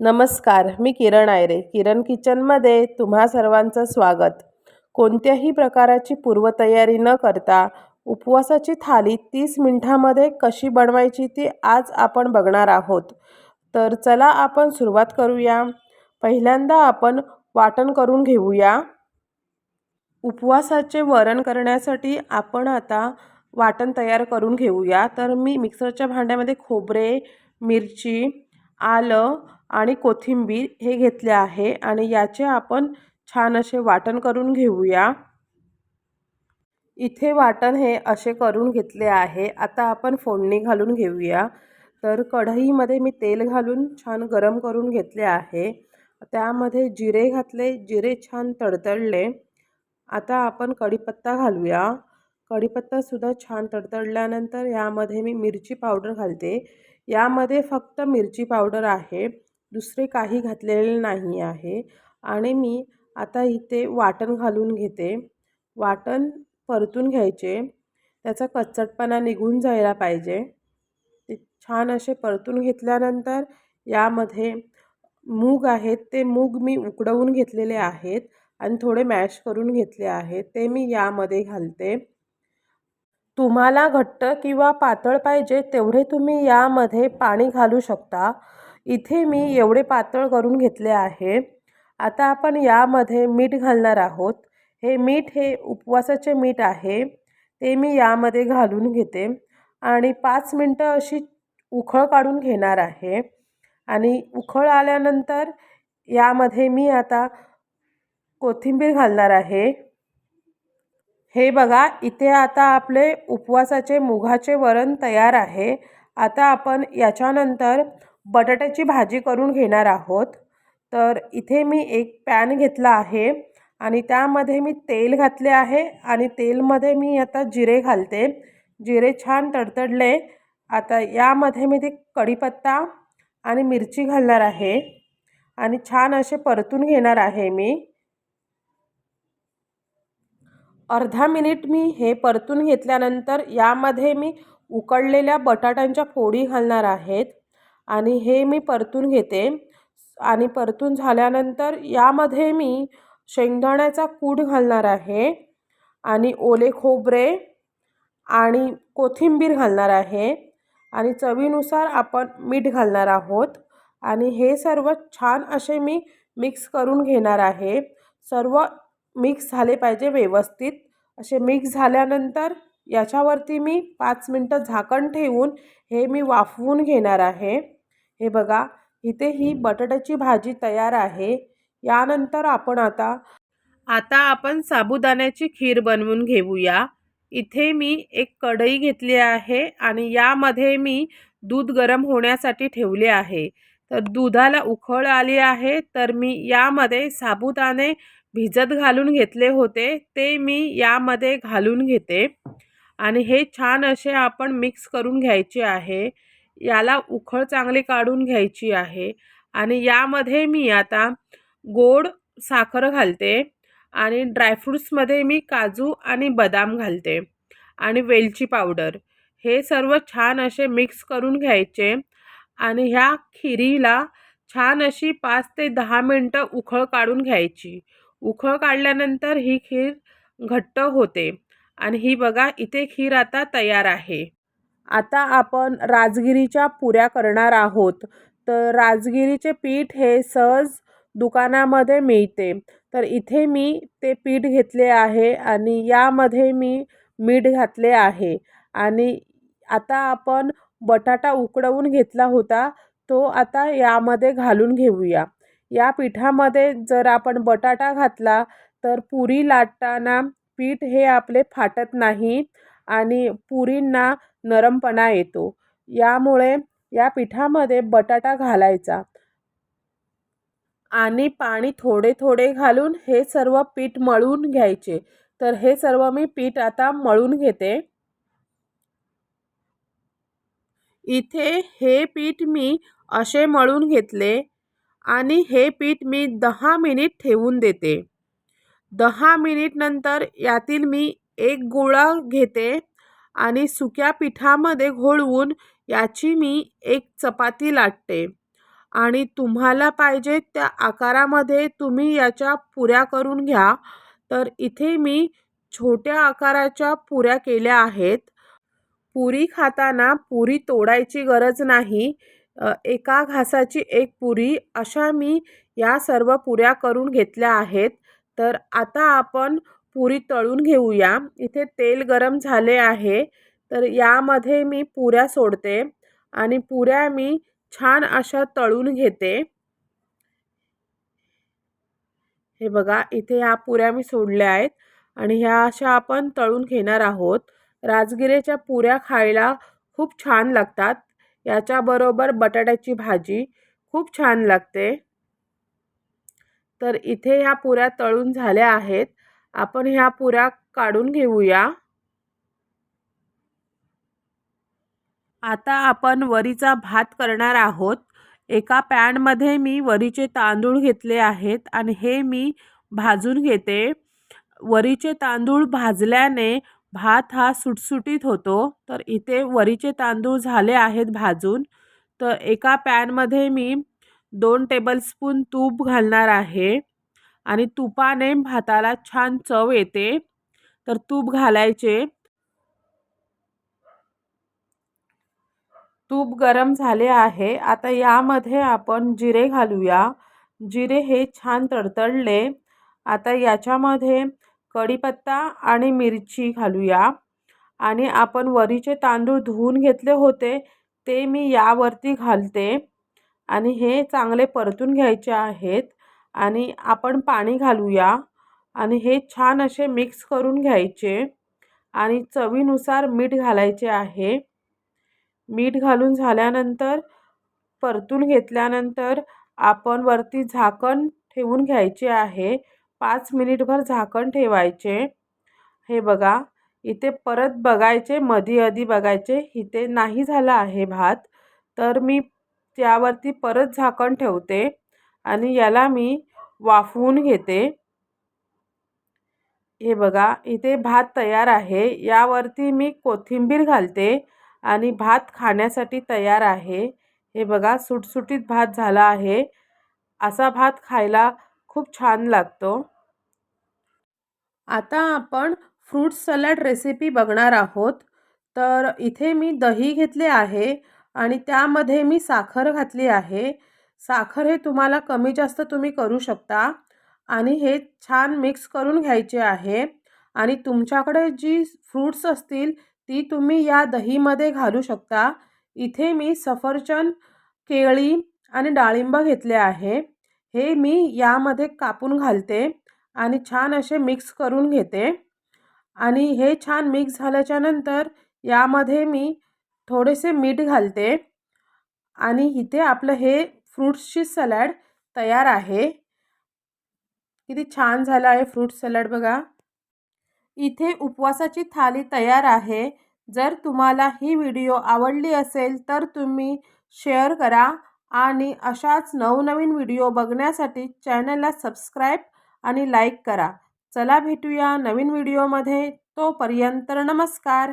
नमस्कार मी किरण आयरे. किरण किचनमध्ये तुम्हा सर्वांचं स्वागत. कोणत्याही प्रकाराची पूर्वतयारी न करता उपवासाची थाली तीस मिनिटामध्ये कशी बनवायची ती आज आपण बघणार आहोत. तर चला आपण सुरुवात करूया. पहिल्यांदा आपण वाटण करून घेऊया. उपवासाचे वरण करण्यासाठी आपण आता वाटण तयार करून घेऊया. तर मी मिक्सरच्या भांड्यामध्ये खोबरे मिरची आलं आणि कोथिंबीर हे घेतले आहे आणि याचे आपण छान असे वाटण करून घेऊया. इथे वाटण हे असे करून घेतले आहे. आता आपण फोडणी घालून घेऊया. तर कढईमध्ये मी तेल घालून छान गरम करून घेतले आहे. त्यामध्ये जिरे घातले. जिरे छान तडतडले. आता आपण कढीपत्ता घालूया. कढीपत्तासुद्धा छान तडतडल्यानंतर यामध्ये मी मिरची पावडर घालते. यामध्ये फक्त मिरची पावडर आहे. दुसरे काही घातलेले नाही आहे. आणि मी आता इथे वाटण घालून घेते. वाटण परतून घ्यायचे. त्याचा कच्चटपणा निघून जायला पाहिजे. ते छान असे परतून घेतल्यानंतर यामध्ये मूग आहेत. ते मूग मी उकडवून घेतलेले आहेत आणि थोडे मॅश करून घेतले आहेत. ते मी यामध्ये घालते. तुम्हाला घट्ट किंवा पातळ पाहिजे तेवढे तुम्ही यामध्ये पाणी घालू शकता. इथे मी एवढे पातळ करून घेतले आहे. आता आपण यामध्ये मीठ घालणार आहोत. हे मीठ हे उपवासाचे मीठ आहे. ते मी यामध्ये घालून घेते. आणि पाच मिनटं अशी उखळ काढून घेणार आहे. आणि उखळ आल्यानंतर यामध्ये मी आता कोथिंबीर घालणार आहे. हे बघा इथे आता आपले उपवासाचे मुगाचे वरण तयार आहे. आता आपण याच्यानंतर बटाट्याची भाजी करून घेणार आहोत. तर इथे मी एक पॅन घेतला आहे आणि त्यामध्ये मी तेल घातले आहे आणि तेलमध्ये मी आता जिरे घालते. जिरे छान तडतडले. आता यामध्ये मी ते कढीपत्ता आणि मिरची घालणार आहे आणि छान असे परतून घेणार आहे मी. अर्धा मिनिट मी हे परतून घेतल्यानंतर यामध्ये मी उकडलेल्या बटाट्यांच्या फोडी घालणार आहेत. आणि हे मी परतून घेते. आणि परतून झाल्यानंतर यामध्ये मी शेंगदाण्याचा कूट घालणार आहे आणि ओले खोबरे आणि कोथिंबीर घालणार आहे. आणि चवीनुसार आपण मीठ घालणार आहोत. आणि हे सर्व छान असे मी मिक्स करून घेणार आहे. सर्व मिक्स झाले पाहिजे व्यवस्थित. असे मिक्स झाल्यानंतर याच्यावरती मी पाच मिनटं झाकण ठेवून हे मी वाफवून घेणार आहे. हे बघा इथे ही बटाट्याची भाजी तयार आहे. यानंतर आपण आता आता आपण साबुदाण्याची खीर बनवून घेऊया. इथे मी एक कढई घेतली आहे आणि यामध्ये मी दूध गरम होण्यासाठी ठेवले आहे. तर दुधाला उखळ आली आहे तर मी यामध्ये साबुदाणे भिजत घालून घेतले होते. ते मी यामध्ये घालून घेते. आणि हे छान असे आपण मिक्स करून घ्यायचे आहे. याला उखळ चांगली काढून घ्यायची आहे. आणि यामध्ये मी आता गोड साखर घालते आणि ड्रायफ्रूट्समध्ये मी काजू आणि बदाम घालते आणि वेलची पावडर हे सर्व छान असे मिक्स करून घ्यायचे आणि ह्या खिरीला छान अशी पाच ते दहा मिनटं उखळ काढून घ्यायची. उखळ काढल्यानंतर ही खीर घट्ट होते. आणि ही बघा इथे खीर आता तयार आहे. आता आपण राजगिरीच्या पुऱ्या करणार आहोत. तर राजगिरीचे पीठ हे सहज दुकानामध्ये मिळते. तर इथे मी ते पीठ घेतले आहे आणि यामध्ये मी मीठ घातले आहे. आणि आता आपण बटाटा उकडवून घेतला होता तो आता यामध्ये घालून घेऊया. या पिठामध्ये जर आपण बटाटा घातला तर पुरी लाटताना पीठ हे आपले फाटत नाही. आणि पुरींना नरमपणा येतो. यामुळे या पिठामध्ये बटाटा घालायचा आणि पाणी थोडे थोडे घालून हे सर्व पीठ मळून घ्यायचे. तर हे सर्व मी पीठ आता मळून घेते. इथे हे पीठ मी असे मळून घेतले आणि हे पीठ मी दहा मिनिट ठेवून देते. दहा मिनिटनंतर यातील मी एक गोळा घेते आणि सुक्या पिठामध्ये घोळवून याची मी एक चपाती लाटते. आणि तुम्हाला पाहिजे त्या आकारामध्ये तुम्ही याच्या पुऱ्या करून घ्या. तर इथे मी छोट्या आकाराच्या पुऱ्या केल्या आहेत. पुरी खाताना पुरी तोडायची गरज नाही. एका घासाची एक पुरी अशा मी या सर्व पुऱ्या करून घेतल्या आहेत. तर आता आपण पुरी तळून घेऊया. इथे तेल गरम झाले आहे. तर यामध्ये मी पुऱ्या सोडते आणि पुऱ्या मी छान अशा तळून घेते. हे बघा इथे ह्या पुऱ्या मी सोडल्या आहेत आणि ह्या अशा आपण तळून घेणार आहोत. राजगिरेच्या पुऱ्या खायला खूप छान लागतात. याच्याबरोबर बटाट्याची भाजी खूप छान लागते. तर इथे ह्या पुऱ्या तळून झाल्या आहेत. आपण ह्या पुऱ्या काढून घेऊया. आता आपण वरीचा भात करणार आहोत. एका पॅनमध्ये मी वरीचे तांदूळ घेतले आहेत आणि हे मी भाजून घेते. वरीचे तांदूळ भाजल्याने भात हा सुटसुटीत होतो. तर इथे वरीचे तांदूळ झाले आहेत भाजून. तर एका पॅनमध्ये मी दोन टेबलस्पून तूप घालणार आहे. आणि तुपाने भाताला छान चव येते. तर तूप घालायचे. तूप गरम झाले आहे. आता यामध्ये आपण जिरे घालूया. जिरे हे छान तडतडले. आता याच्यामध्ये कढीपत्ता आणि मिरची घालूया. आणि आपण वरीचे तांदूळ धुवून घेतले होते ते मी यावरती घालते. आणि हे चांगले परतून घ्यायचे आहेत. आणि आपण पाणी घालूया. आणि हे छान असे मिक्स करून घ्यायचे. आणि चवीनुसार मीठ घालायचे आहे. मीठ घालून झाल्यानंतर परतून घेतल्यानंतर आपण वरती झाकण ठेवून घ्यायचे आहे. पाच मिनिटभर झाकण ठेवायचे. हे बघा इथे परत बघायचे मधी अधी बघायचे इथे नाही झाला आहे भात. तर मी त्यावरती परत झाकण ठेवते. आणि याला मी वाफवून घेते. हे बघा इथे भात तयार आहे. यावरती मी कोथिंबीर घालते आणि भात खाण्यासाठी तयार आहे. हे बघा सुटसुटीत भात झाला आहे. असा भात खायला खूप छान लागतो. आता आपण फ्रूट सलाड रेसिपी बघणार आहोत. तर इथे मी दही घेतले आहे आणि त्यामध्ये मी साखर घातली आहे. साखर हे तुम्हाला कमी जास्त तुम्ही करू शकता आणि हे छान मिक्स करून घ्यायचे आहे. आणि तुमच्याकडे जी फ्रूट्स असतील ती तुम्ही या दहीमध्ये घालू शकता. इथे मी सफरचंद केळी आणि डाळिंब घेतले आहे. हे मी यामध्ये कापून घालते आणि छान असे मिक्स करून घेते. आणि हे छान मिक्स झाल्याच्यानंतर यामध्ये मी थोडेसे मीठ घालते. आणि इथे आपलं हे फ्रूट्सची सलॅड तयार आहे. किती छान झालं आहे फ्रूट सॅलड बघा. इथे उपवासाची थाली तयार आहे. जर तुम्हाला ही व्हिडिओ आवडली असेल तर तुम्ही शेअर करा आणि अशाच नवनवीन व्हिडिओ बघण्यासाठी चॅनलला सबस्क्राईब आणि लाईक करा. चला भेटूया नवीन व्हिडिओमध्ये. तोपर्यंत नमस्कार.